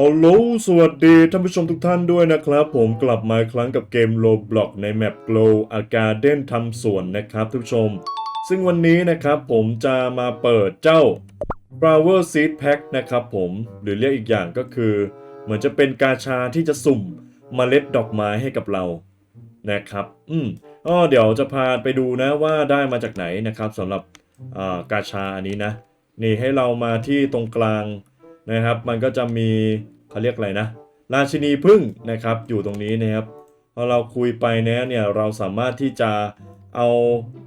ฮัลโหล สวัสดีท่านผู้ชมทุกท่านด้วยนะครับ ผมกลับมาครั้งกับเกม Roblox ในแมป Glow a Garden ทำสวนนะครับท่านผู้ชม ซึ่งวันนี้นะครับผมจะมาเปิดเจ้า Flower Seed Pack นะครับผมหรือเรียกอีกอย่างก็คือ เหมือนจะเป็นกาชาที่จะสุ่มมเมล็ดดอกไม้ให้กับเรานะครับ อืมอ๋อเดี๋ยวจะพาไปดูนะว่าได้มาจากไหนนะครับสำหรับกาชาอันนี้นะ นี่ให้เรามาที่ตรงกลาง นะครับ มันก็จะมีเขาเรียกอะไรนะ ราชินีพึ่งนะครับ อยู่ตรงนี้นะครับพอเราคุยไปเนี่ยเนี่ยเราสามารถที่จะเอา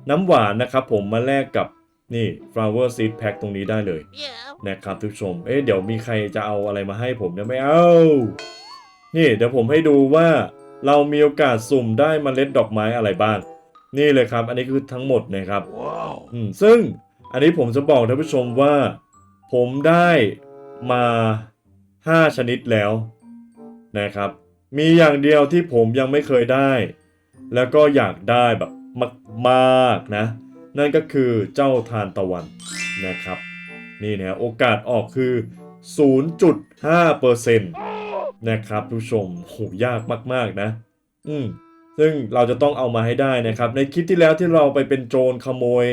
น้ำหวานนะครับ ผมมาแลกกับนี่ flower seed pack ตรงนี้ได้เลย Yeah. นะครับทุกชม เอ๊ะเดี๋ยวมีใครจะเอาอะไรมาให้ผมเนี่ยไม่เอานี่เดี๋ยวผมให้ดูว่าเรามีโอกาสสุ่มได้มเมล็ดดอกไม้อะไรบ้าง นี่เลยครับ อันนี้คือทั้งหมดนะครับ Wow. อืมซึ่งอันนี้ผมจะบอกท่านผู้ชมว่า ผมได้ มา 5 ชนิดแล้วนะครับ มีอย่างเดียวที่ผมยังไม่เคยได้ แล้วก็อยากได้แบบมากๆนะ นั่นก็คือเจ้าทานตะวันนะครับ นี่นะโอกาสออกคือ 0.5%นะครับผู้ชมโหยากมากๆนะ อืมซึ่งเราจะต้องเอามาให้ได้นะครับ ในคลิปที่แล้วที่เราไปเป็นโจรขโมย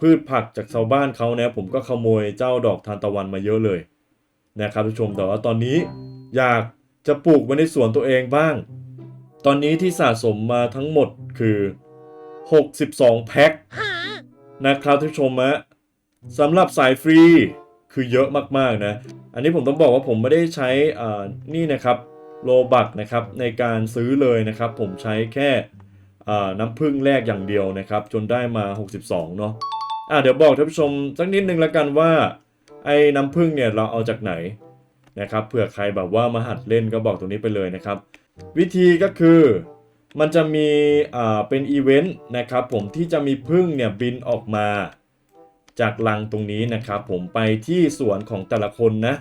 พืชผักจากชาวบ้านเขาเนี่ยผมก็ขโมยเจ้าดอกทานตะวันมาเยอะเลยนะครับผู้ชมแต่ว่าตอนนี้อยากจะปลูกไว้ในสวนตัวเองบ้าง ตอนนี้ที่สะสมมาทั้งหมดคือ 62 แพ็คนะครับท่านผู้ชมฮะสำหรับสายฟรีคือเยอะมากๆนะ อันนี้ผมต้องบอกว่าผมไม่ได้ใช้อ่านี่นะครับโลบักนะครับในการซื้อเลยนะครับ ผมใช้แค่ น้ำผึ้งแรกอย่างเดียวนะครับ จนได้มา 62 เนาะอะเดี๋ยวบอกท่านผู้ชมสักนิดนึงละกันว่า ไอ้น้ำผึ้งเนี่ยเราเอาจากไหนนะครับเผื่อใครแบบว่ามาหัดเล่นก็บอกตรงนี้ไปเลยนะครับ วิธีก็คือมันจะมีอ่าเป็นอีเวนต์นะครับผมที่จะมีพึ่งเนี่ยบินออกมา จากรังตรงนี้นะครับ ผมไปที่สวนของแต่ละคนนะ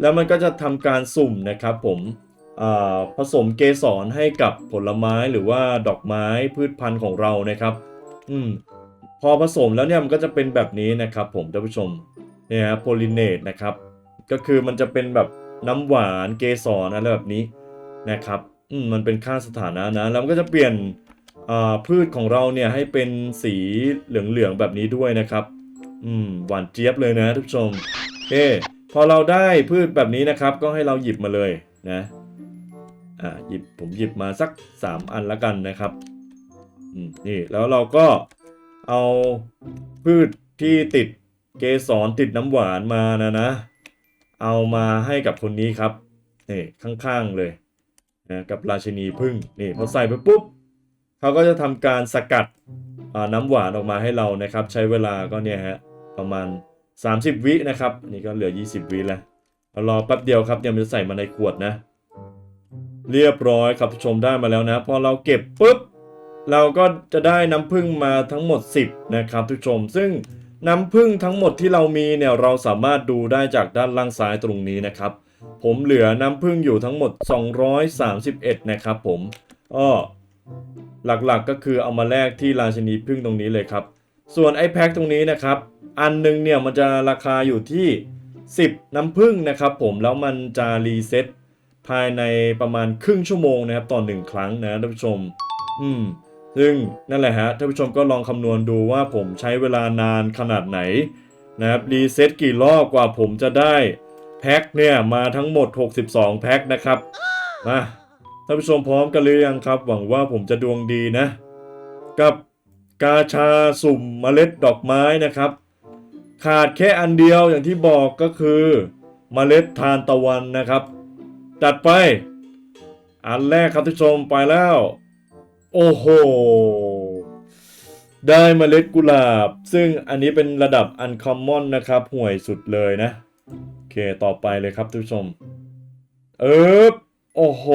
แล้วมันก็จะทำการสุ่มนะครับผม ผสมเกสรให้กับผลไม้หรือว่าดอกไม้พืชพันธุ์ของเรานะครับ อืมพอผสมแล้วเนี่ยมันก็จะเป็นแบบนี้นะครับ ผมท่านผู้ชมเนี่ยโพลิเนตนะครับ ก็คือมันจะเป็นแบบน้ำหวานเกสรอะไรแบบนี้นะครับอืมมันเป็นค่าสถานะนะแล้วมันก็จะเปลี่ยนพืชของเราเนี่ยให้เป็นสีเหลืองๆแบบนี้ด้วยนะครับ อืมหวานเจี๊ยบเลยนะทุกผู้ชมโอพอเราได้พืชแบบนี้นะครับ ก็ให้เราหยิบมาเลยนะ อ่าหยิบผมหยิบมาสัก 3 อันละกันนะครับนี่แล้วเราก็เอาพืชที่ติดเกสรติดน้ำหวานมานะนะ เอามาให้กับคนนี้ครับนี่ข้างๆเลยนะกับราชินีพึ่งนี่พอใส่ไปปุ๊บเขาก็จะทำการสกัดน้ำหวานออกมาให้เรานะครับ ใช้เวลาก็เนี่ยฮะประมาณ 30 วินะครับนี่ก็เหลือ 20 วิแล้วเอารอแป๊บเดียวครับเดี๋ยวมันจะใส่มาในขวดนะ เรียบร้อยครับผู้ชมได้มาแล้วนะ พอเราเก็บปุ๊บ เราก็จะได้น้ำผึ้งมาทั้งหมด 10 นะครับทุกผู้ชม ซึ่งน้ำผึ้งทั้งหมดที่เรามีเนี่ยเราสามารถดูได้จากด้านล่างซ้ายตรงนี้นะครับ ผมเหลือน้ำผึ้งอยู่ทั้งหมด 231 นะครับผมอ้อหลักๆก็คือเอามาแลกที่ราชินีผึ้งตรงนี้เลยครับ ส่วนไอ้แพ็คตรงนี้นะครับ อันหนึงเนี่ยมันจะราคาอยู่ที่ 10 น้ำผึ้งนะครับผมแล้วมันจะรีเซ็ต ภายในประมาณครึ่งชั่วโมงนะครับต่อหนึ่งครั้งนะท่านผู้ชม อืมซึ่งนั่นแหละฮะท่านผู้ชมก็ลองคำนวณดูว่าผมใช้เวลานานขนาดไหนนะครับรีเซ็ตกี่รอบกว่าผมจะได้แพ็คเนี่ยมาทั้งหมด 62 แพ็คนะครับมาท่านผู้ชมพร้อมกันหรือยังครับ หวังว่าผมจะดวงดีนะ กับกาชาสุ่มเมล็ดดอกไม้นะครับ ขาดแค่อันเดียวอย่างที่บอกก็คือเมล็ดทานตะวันนะครับ จัดไป อันแรกครับท่านผู้ชมไปแล้ว โอ้โห ได้เมล็ดกุหลาบ ซึ่งอันนี้เป็นระดับอันคอมมอนนะครับ ห่วยสุดเลยนะ โอเค ต่อไปเลยครับท่านผู้ชม เอิบโอ้โห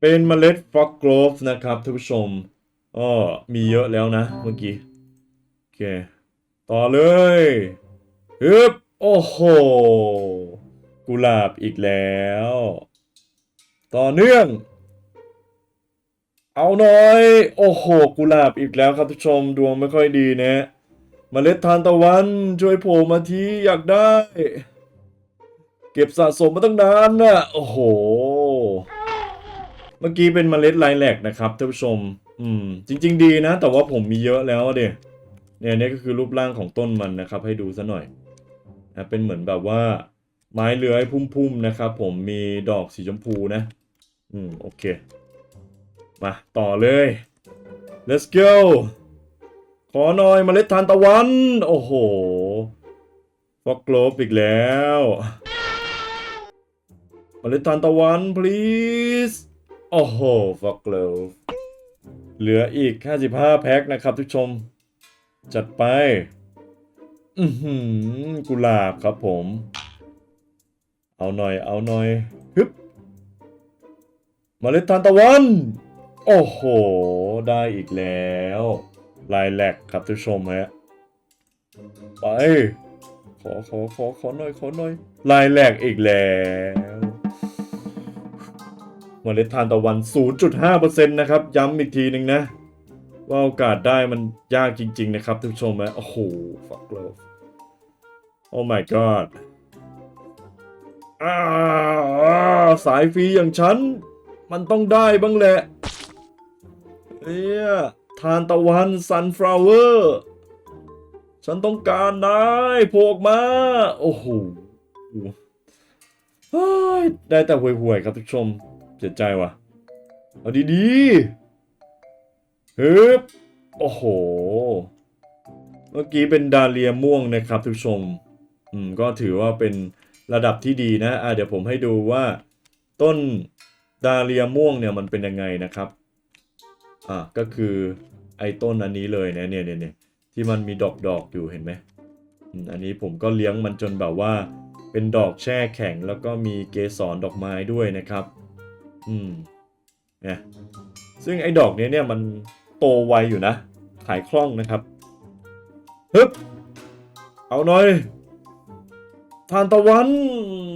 เป็นเมล็ดฟ็อกโกรฟนะครับท่านผู้ชมอ้อมีเยอะแล้วนะเมื่อกี้ โอเค ต่อเลยฮึบโอ้โห กุหลาบอีกแล้ว ต่อเนื่อง เอาหน่อย โอ้โห กุหลาบอีกแล้วครับทุกชมดวงไม่ค่อยดีนะเมล็ดทานตะวันช่วยโผล่มาทีอยากได้ เก็บสะสมมาตั้งนานน่ะโอ้โห เมื่อกี้เป็นเมล็ดไลแลกนะครับท่านผู้ชม อืม จริง ๆ ดีนะ แต่ว่าผมมีเยอะแล้วเดเนี่ยนี่ก็คือรูปร่างของต้นมันนะครับ ให้ดูซะหน่อยนะเป็นเหมือนแบบว่า ไม้เลื้อยพุ่มๆนะครับ ผมมีดอกสีชมพูนะ อืม โอเค มาต่อเลย let's go ขอหน่อยเมล็ดทานตะวัน โอ้โหฟอกโกลบอีกแล้วเมล็ดทานตะวัน please โอ้โหฟอกโกลบเหลืออีก 55 แพ็คนะครับทุกชม จัดไป อือหือกุหลาบครับผม เอาหน่อย เอาหน่อยฮึบเมล็ดทานตะวัน โอ้โห ได้อีกแล้วลายแหลกครับทุกชมฮะ ไป ขอขอขอขอหน่อย ขอหน่อยลายแหลกอีกแล้วเมล็ดทานตะวัน 0.5%นะครับ ย้ำอีกทีหนึ่งนะ ว่าโอกาสได้มันยากจริง ๆ นะครับทุกชมฮะ โอ้โหฟักโลโอ้ my god อ่าสายฟรีอย่างฉัน มันต้องได้บ้างแหละเนี่ยทานตะวันซันฟลาวเวอร์ ฉันต้องการนายโผล่ออกมา โอ้โหได้แต่ห่วยๆครับทุกชมเสียใจว่ะ เอาดีๆฮึบโอ้โห เมื่อกี้เป็นดาเลียม่วงนะครับทุกชม อืม ก็ถือว่าเป็น ระดับที่ดีนะอะเดี๋ยวผมให้ดูว่าต้นดาเลียม่วงเนี่ยมันเป็นยังไงนะครับอะก็คือไอ้ต้นอันนี้เลยนะเนี่ยเนี่ยเนี่ยที่มันมีดอกดอกๆอยู่เห็นไหมอันนี้ผมก็เลี้ยงมันจนแบบว่า เป็นดอกแช่แข็งแล้วก็มีเกสรดอกไม้ด้วยนะครับ อืมนี่ยซึ่งไอ้ดอกเนี้ยเนี่ยมันโตไวอยู่นะ ขายคล่องนะครับฮึบเอาหน่อย ทานตะวัน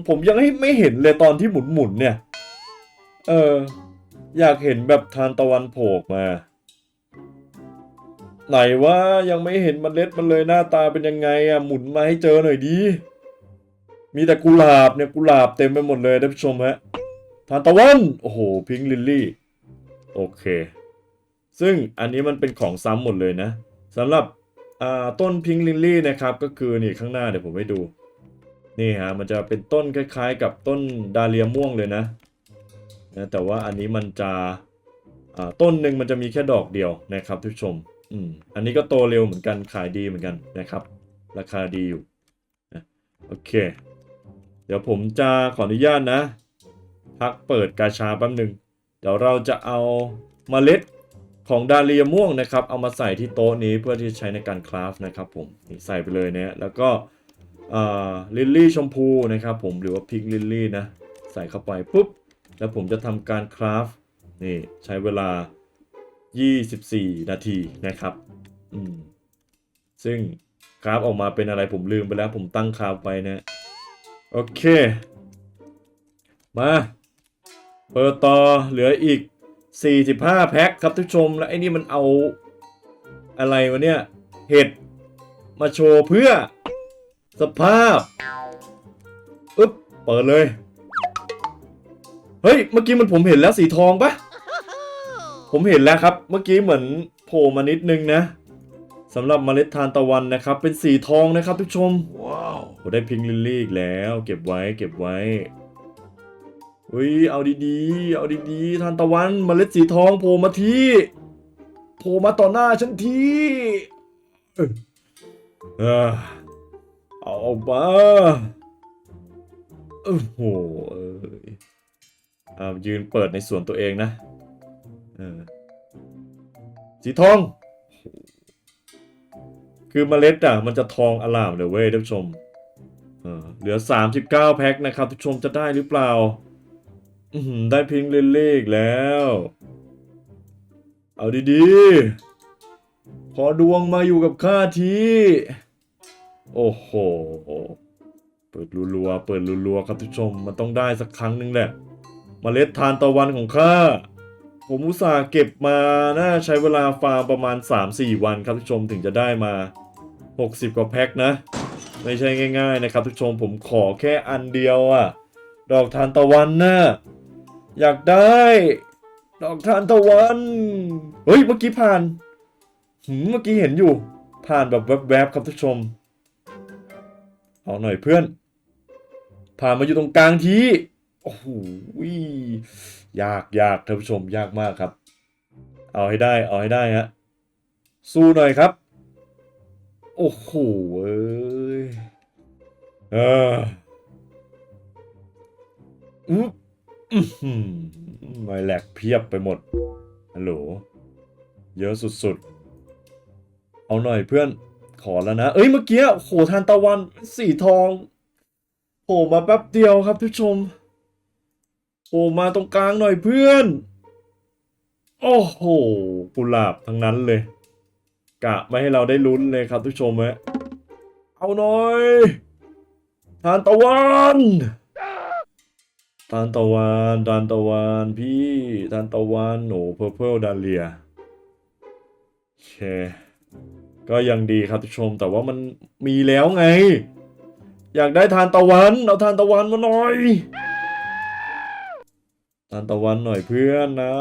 ผมยังให้ไม่เห็นเลยตอนที่หมุนหมุนเนี่ย เออ อยากเห็นแบบทานตะวันโผล่มา ไหนว่ายังไม่เห็นเมล็ดมันเลยหน้าตาเป็นยังไงอะหมุนมาให้เจอหน่อยดี มีแต่กุหลาบเนี่ยกุหลาบเต็มไปหมดเลยท่านผู้ชมฮะทานตะวัน โอ้โหพิงลิลลี่ โอเค ซึ่งอันนี้มันเป็นของซ้ำหมดเลยนะสำหรับต้นพิงลิลลี่นะครับ ก็คือนี่ข้างหน้าเดี๋ยวผมให้ดู นี่ฮะมันจะเป็นต้นคล้ายๆ กับต้นดาเลียม่วงเลยนะนะแต่ว่าอันนี้มันจะต้นหนึ่งมันจะมีแค่ดอกเดียวนะครับทุกชมอืมอันนี้ก็โตเร็วเหมือนกันขายดีเหมือนกันนะครับ ราคาดีอยู่นะโอเค เดี๋ยวผมจะขออนุญาตนะ พักเปิดกาชาแป๊บหนึ่งเดี๋ยวเราจะเอาเมล็ดของดาเลียม่วงนะครับ เอามาใส่ที่โต๊ะนี้เพื่อที่ใช้ในการคราฟนะครับผมใส่ไปเลยเนะแล้วก็ ลิลลี่ชมพูนะครับผมหรือว่าพิงลิลลี่นะใส่เข้าไปปุ๊บ แล้วผมจะทำการคราฟนี่ใช้เวลา 24 นาทีนะครับอืมซึ่งคราฟออกมาเป็นอะไรผมลืมไปแล้วผมตั้งคราฟไปนะโอเค มาเปิดต่อเหลืออีก 45 แพ็คครับทุกชมแล้วไอ้นี่มันเอาอะไรวะเนี่ย เห็ด มาโชว์เพื่อ สภาพอึ๊บเปิดเลย เฮ้ย เมื่อกี้มันผมเห็นแล้วสีทองปะผมเห็นแล้วครับ เมื่อกี้เหมือนโผล่มานิดนึงนะสำหรับเมล็ดทานตะวันนะครับ เป็นสีทองนะครับทุกชม ว้าวผมได้พิงลิลลี่อีกแล้ว เก็บไว้เก็บไว้อุ้ยเอาดีๆ เอาดีๆ ทานตะวันเมล็ดสีทองโผล่มาทีโผล่มาต่อหน้าฉันทีเอ้ยเอ้อ เอาออกมาโอ้โหเอ้ยอ่ายืนเปิดในส่วนตัวเองนะเออสีทอง คือเมล็ดอะ มันจะทองอลามเลยเว้ยท่านผู้ชมเออเหลือ 39 แพ็คนะครับท่านผู้ชมจะได้หรือเปล่า อือหือได้พิงเลนเลกแล้ว เอาดีๆ ขอดวงมาอยู่กับข้าที โอ้โห เปิดรัวๆ เปิดรัวๆ ครับทุกชม มันต้องได้สักครั้งหนึ่งแหละมเมล็ดทานตะวันของข้า ผมอุตส่าห์เก็บมาน่าใช้เวลาฟาร์มประมาณ 3-4 วันครับทุกชมถึงจะได้มา 60 กว่าแพ็คนะ ไม่ใช่ง่ายๆนะครับทุกชมผมขอแค่อันเดียวอะดอกทานตะวันน่ะอยากได้ ดอกทานตะวัน เฮ้ย เมื่อกี้ผ่าน เมื่อกี้เห็นอยู่ ผ่านแบบแวบๆครับทุกชม เอาหน่อยเพื่อน ผ่านมาอยู่ตรงกลางทีโอ้โหยากยากท่านผู้ชมยากมากครับ เอาให้ได้เอาให้ได้ฮะสู้หน่อยครับ โอ้โหเอ้ยเอออุ๊บอื้อหือไม่แหลกเพียบไปหมดฮัลโหลเยอะสุดๆ เอาหน่อยเพื่อน ขอแล้วนะ เอ้ยเมื่อกี้โหทานตะวันสีทองโผล่มาแป๊บเดียวครับทุกชมโผล่มาตรงกลางหน่อยเพื่อน โอ้โหกุหลาบทั้งนั้นเลย กะไม่ให้เราได้ลุ้นเลยครับทุกชมฮะเอาหน่อยทานตะวันทานตะวันทานตะวันพี่ทานตะวันโหเพอร์เพลดาเลียโอเค ก็ยังดีครับทุกชมแต่ว่ามันมีแล้วไง อยากได้ทานตะวัน เอาทานตะวันมาหน่อย ทานตะวันหน่อยเพื่อนนะ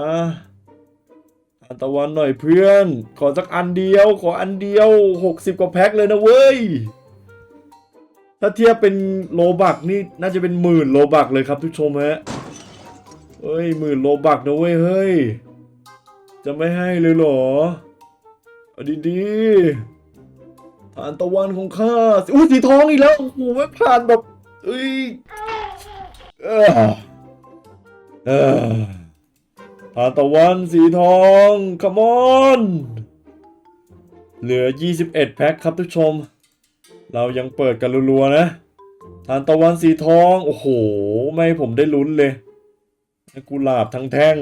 ทานตะวันหน่อยเพื่อน ขอสักอันเดียว ขออันเดียวหกสิบกว่าแพ็คเลยนะเว้ย ถ้าเทียบเป็นโลบักนี่น่าจะเป็นหมื่นโลบักเลยครับทุกชมฮะเฮ้ยหมื่นโลบักนะเว้ยเฮ้ย จะไม่ให้เลยเหรอ เอาดีๆทานตะวันของข้าอุ้สีทองอีกแล้วโอ้โหไม่ผ่านแบบเอ้ยเออเออทานตะวันสีทองคมอนเหลือ 21 แพ็คครับทุกชม เรายังเปิดกันรัวๆนะทานตะวันสีทอง โอ้โห ไม่ผมได้ลุ้นเลยให้กุหลาบทั้งแท่ง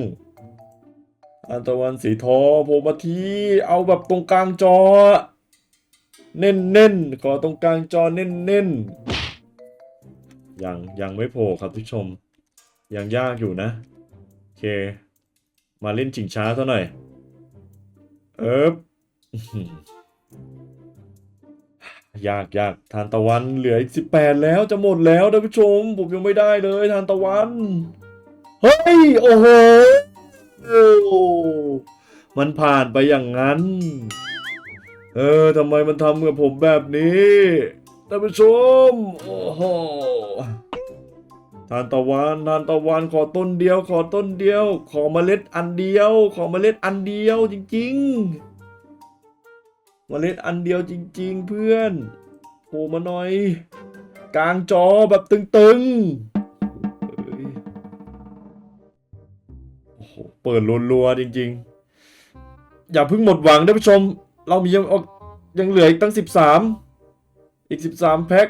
ทานตะวันสีทองโผล่มาทีเอาแบบตรงกลางจอ เน้นๆขอตรงกลางจอเน้นๆยังยังไม่โผล่ครับทุกชม ยังยากอยู่นะโอเค มาเล่นชิงช้าซะหน่อย เอิบยากยากทานตะวันเหลืออีกสิบแปดแล้วจะหมดแล้วท่านผู้ชม ผมยังไม่ได้เลยทานตะวัน เฮ้ย โอ้โหโอ้ มันผ่านไปอย่างนั้น เออทำไมมันทำกับผมแบบนี้ท่านผู้ชม โอ้โหทานตะวันทานตะวันขอต้นเดียว ขอต้นเดียว ขอเมล็ดอันเดียว ขอเมล็ดอันเดียวจริง ๆ เมล็ดอันเดียวจริง ๆ เพื่อนโผล่มาหน่อย กลางจอแบบตึง ๆ ปิดรัวๆจริง ๆ อย่าเพิ่งหมดหวังท่านผู้ชม เรามียังออกยังเหลืออีกตั้ง 13 อีก 13 แพ็ค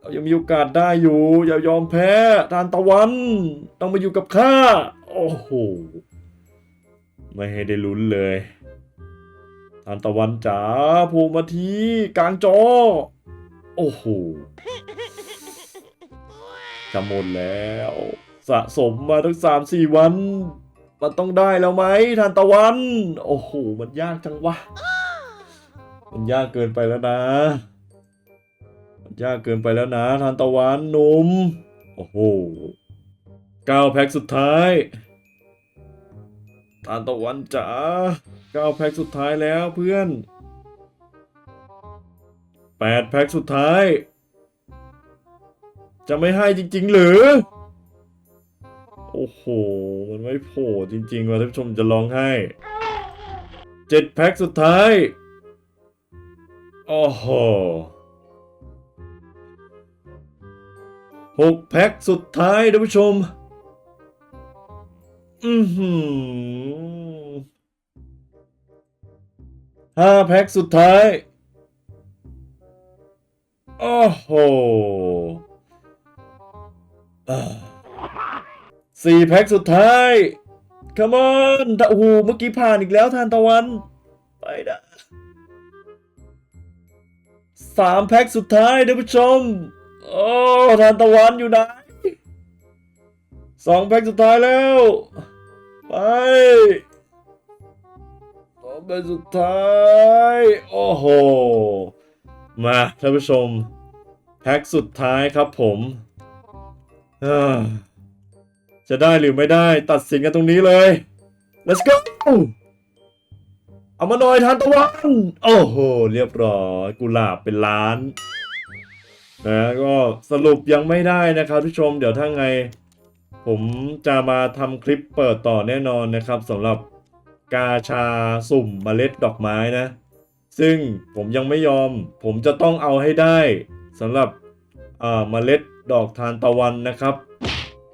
เรายังมีโอกาสได้อยู่ อย่ายอมแพ้ทานตะวัน ต้องมาอยู่กับข้า โอ้โห ไม่ให้ได้ลุ้นเลยทานตะวันจ๋าโผล่มาทีกลางจอ โอ้โห จะหมดแล้ว สะสมมาทั้งสามสี่วัน มันต้องได้แล้วไหมทานตะวัน โอ้โห มันยากจังวะ มันยากเกินไปแล้วนะ มันยากเกินไปแล้วนะทานตะวันหนุ่ม โอ้โหเก้าแพ็คสุดท้ายทานตะวันจ๋าเก้าแพ็คสุดท้ายแล้วเพื่อนแปดแพ็คสุดท้าย จะไม่ให้จริง ๆ หรือ โอ้โห มันไม่โผล่จริง ๆ ว่ะท่านผู้ชมจะร้องไห้เจ็ดแพ็คสุดท้าย โอ้โหหกแพ็คสุดท้ายท่านผู้ชม อือหือห้าแพ็คสุดท้าย โอ้โหอ่า สี่แพ็คสุดท้าย come on โอ้โหเมื่อกี้ผ่านอีกแล้วทานตะวัน ไปนะสามแพ็คสุดท้ายท่านผู้ชม โอ้ทานตะวันอยู่ไหนสองแพ็คสุดท้ายแล้ว ไปสองแพ็คสุดท้าย โอ้โห มาท่านผู้ชม แพ็คสุดท้ายครับผมอ้อ จะได้หรือไม่ได้ตัดสินกันตรงนี้เลย let's go เอามาหน่อยทานตะวัน โอ้โห เรียบร้อยกุหลาบเป็นล้านนะก็สรุปยังไม่ได้นะครับทุกชม เดี๋ยวถ้าไง ผมจะมาทำคลิปเปิดต่อแน่นอนนะครับสำหรับกาชาสุ่มเมล็ดดอกไม้นะ ซึ่งผมยังไม่ยอม ผมจะต้องเอาให้ได้สำหรับอ่าเมล็ดดอกทานตะวันนะครับ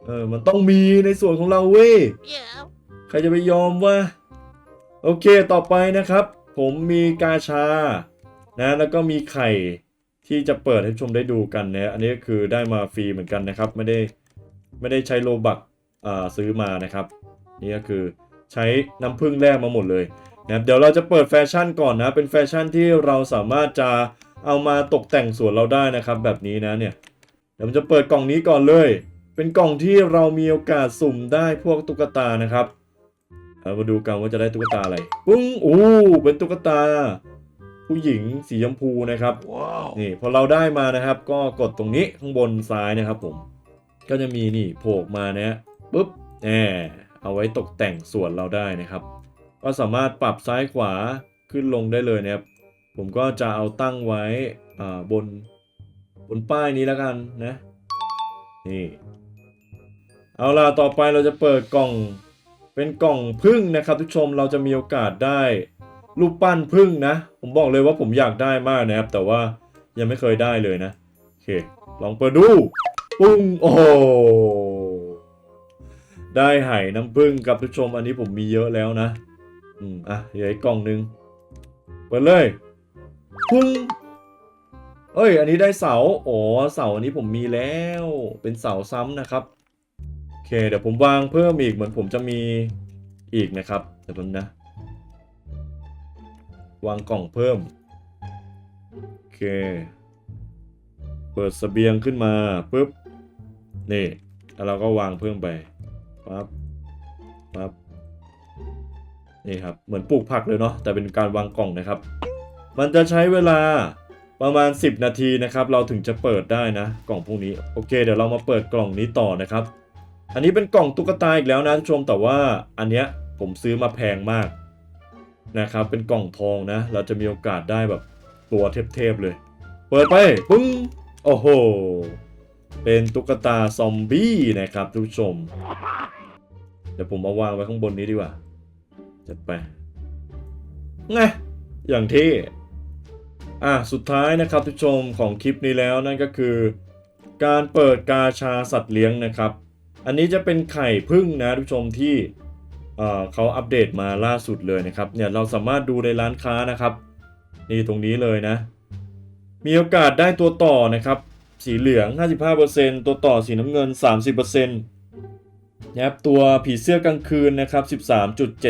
เออ มันต้องมีในส่วนของเราเว้ย Yeah. ใครจะไปยอมวะ โอเค ต่อไปนะครับ ผมมีกาชา นะ แล้วก็มีไข่ที่จะเปิดให้ชมได้ดูกันนะ อันนี้ก็คือได้มาฟรีเหมือนกันนะครับ ไม่ได้ ไม่ได้ใช้โลบักอ่าซื้อมานะครับ นี่ก็คือใช้น้ำผึ้งแรกมาหมดเลยนะครับ เดี๋ยวเราจะเปิดแฟชั่นก่อนนะ เป็นแฟชั่นที่เราสามารถจะเอามาตกแต่งสวนเราได้นะครับ แบบนี้นะเนี่ย เดี๋ยวผมจะเปิดกล่องนี้ก่อนเลย เป็นกล่องที่เรามีโอกาสสุ่มได้พวกตุ๊กตานะครับเรามาดูกันว่าจะได้ตุ๊กตาอะไรปุ้งโอ้เป็นตุ๊กตา ผู้หญิงสีชมพูนะครับ Wow. นี่พอเราได้มานะครับ ก็กดตรงนี้ข้างบนซ้ายนะครับผม ก็จะมีนี่โผล่ออกมานะฮะปุ๊บแหมเอาไว้ตกแต่งสวนเราได้นะครับ ก็สามารถปรับซ้ายขวาขึ้นลงได้เลยนะครับ ผมก็จะเอาตั้งไว้อ่าบนบนป้ายนี้แล้วกันนะ นี่ เอาล่ะต่อไปเราจะเปิดกล่องเป็นกล่องพึ่งนะครับทุกชมเราจะมีโอกาสได้รูปปั้นพึ่งนะ ผมบอกเลยว่าผมอยากได้มากนะครับ แต่ว่ายังไม่เคยได้เลยนะโอเค ลองเปิดดูปุ้งโอ้ได้ไห่น้ำพึ่งกับทุกชมอันนี้ผมมีเยอะแล้วนะอืมอะเหลืออีกกล่องหนึ่งเปิดเลยปุ้งเอ้ย อันนี้ได้เสา อ๋อ เสาอันนี้ผมมีแล้ว เป็นเสาซ้ำนะครับ เค เดี๋ยวผมวางเพิ่มอีกเหมือนผมจะมีอีกนะครับ เดี๋ยวผมนะ วางกล่องเพิ่ม โอเค เปิดสเสบียงขึ้นมาปุ๊บ นี่ แล้วเราก็วางเพิ่มไปปั๊บปั๊บนี่ครับ เหมือนปลูกผักเลยเนาะ แต่เป็นการวางกล่องนะครับ มันจะใช้เวลาประมาณ 10 นาทีนะครับ เราถึงจะเปิดได้นะ กล่องพวกนี้ โอเค เดี๋ยวเรามาเปิดกล่องนี้ต่อนะครับ อันนี้เป็นกล่องตุ๊กตาอีกแล้วนะท่านผู้ชมแต่ว่าอันเนี้ยผมซื้อมาแพงมากนะครับ เป็นกล่องทองนะ เราจะมีโอกาสได้แบบตัวเทพๆเลย เปิดไปปึ้งโอ้โห เป็นตุ๊กตาซอมบี้นะครับทุกชม เดี๋ยวผมมาวางไว้ข้างบนนี้ดีกว่า จัดไปไงอย่างที่อะสุดท้ายนะครับทุกชมของคลิปนี้แล้วนั่นก็คือ การเปิดกาชาสัตว์เลี้ยงนะครับ อันนี้จะเป็นไข่พึ่งนะทุกชมที่เอ่อเขาอัปเดตมาล่าสุดเลยนะครับเนี่ยเราสามารถดูในร้านค้านะครับ นี่ตรงนี้เลยนะ มีโอกาสได้ตัวต่อนะครับ สีเหลือง 55%ตัวต่อสีน้ำเงิน 30%นะครับตัวผีเสื้อกลางคืนนะครับ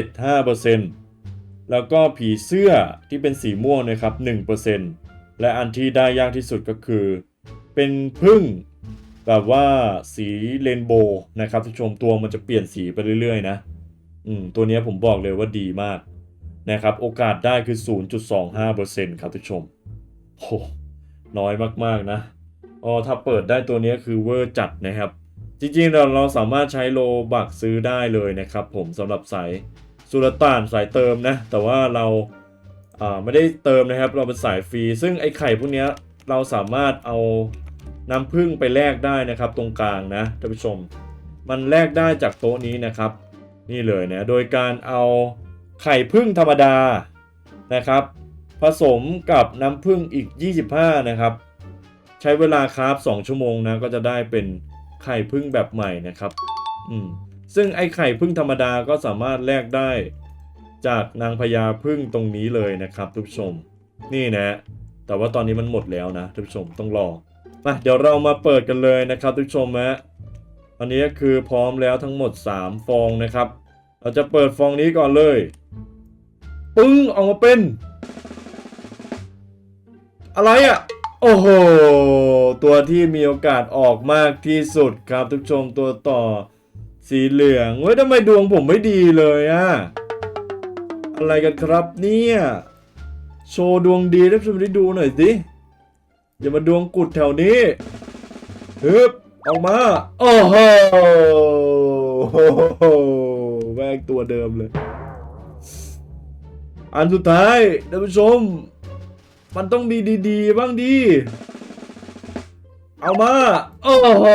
13.75%แล้วก็ผีเสื้อที่เป็นสีม่วงนะครับ 1%และอันที่ได้ยากที่สุดก็คือ เป็นพึ่ง แบบว่าสีเรนโบว์นะครับทุกชมตัวมันจะเปลี่ยนสีไปเรื่อยๆนะอืมตัวนี้ผมบอกเลยว่าดีมากนะครับ โอกาสได้คือ 0.25%ครับทุกชมโหน้อยมากๆนะอ๋อถ้าเปิดได้ตัวนี้คือเวอร์จัดนะครับ จริงๆเราเราสามารถใช้โลบักซื้อได้เลยนะครับ ผมสำหรับสายสุลต่านสายเติมนะ แต่ว่าเราอ่าไม่ได้เติมนะครับ เราเป็นสายฟรี ซึ่งไอ้ไข่พวกนี้เราสามารถเอา น้ำผึ้งไปแลกได้นะครับ ตรงกลางนะท่านผู้ชม มันแลกได้จากโต๊ะนี้นะครับ นี่เลยนะโดยการเอาไข่พึ่งธรรมดานะครับ ผสมกับน้ำผึ้งอีก 25 นะครับ ใช้เวลาคราฟ2ชั่วโมงนะก็จะได้เป็นไข่พึ่งแบบใหม่นะครับอืมซึ่งไอไข่พึ่งธรรมดาก็สามารถแลกได้จากนางพญาพึ่งตรงนี้เลยนะครับทุกผู้ชม นี่นะ แต่ว่าตอนนี้มันหมดแล้วนะทุกผู้ชมต้องรอ มาเดี๋ยวเรามาเปิดกันเลยนะครับทุกชมฮะอันนี้ก็คือพร้อมแล้วทั้งหมด 3 ฟองนะครับ เราจะเปิดฟองนี้ก่อนเลย ปึ้งออกมาเป็น อะไรอะ่ะ โอ้โห ตัวที่มีโอกาสออกมากที่สุดครับทุกชมตัวต่อสีเหลืองเว้ยทำไมดวงผมไม่ดีเลยอะ่ะ อะไรกันครับเนี่ย โชว์ดวงดีให้ท่านผู้ชมได้ดูหน่อยสิ อย่ามาดวงกุดแถวนี้ฮึบออกมา โอ้โหแม่งตัวเดิมเลย อันสุดท้ายท่านผู้ชม มันต้องมีดีๆ บ้างดี เอามา โอ้โห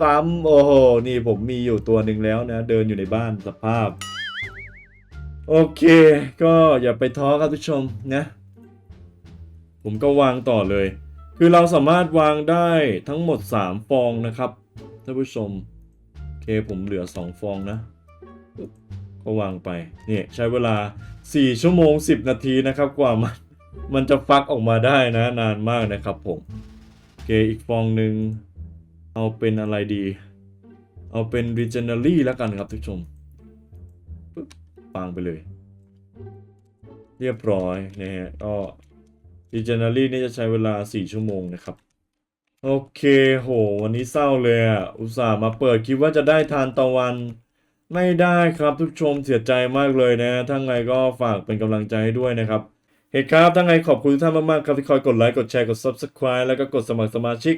สามโอ้โห นี่ผมมีอยู่ตัวหนึ่งแล้วนะ เดินอยู่ในบ้านสภาพ โอเค ก็อย่าไปท้อครับทุกชมนะ ผมก็วางต่อเลย คือเราสามารถวางได้ทั้งหมด 3 ฟองนะครับท่านผู้ชมโอเคผมเหลือ 2 ฟองนะ ก็วางไปเนี่ยใช้เวลา 4 ชั่วโมง 10 นาทีนะครับ กว่ามันมันจะฟักออกมาได้นะ นานมากนะครับผมโอเคอีกฟองหนึ่งเอาเป็นอะไรดี เอาเป็น Regenery แล้วกันครับทุกผู้ชมปึ๊บวางไปเลย เรียบร้อยนะฮะก็ Regenery นี่จะใช้เวลา 4 ชั่วโมงนะครับ โอเคโห วันนี้เศร้าเลยอะ อุตส่าห์มาเปิดคิดว่าจะได้ทานตะวัน ไม่ได้ครับทุกชมเสียใจมากเลยนะถ้าไงก็ฝากเป็นกำลังใจให้ด้วยนะครับเหตุครับถ้าไงขอบคุณทุกท่านมากๆครับที่คอยกดไลค์กดแชร์กด Subscribe แล้วก็กดสมัครสมาชิก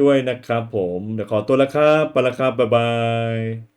ด้วยนะครับผม เดี๋ยวขอตัวล้วครับไปล้วครับบ๊ายบาย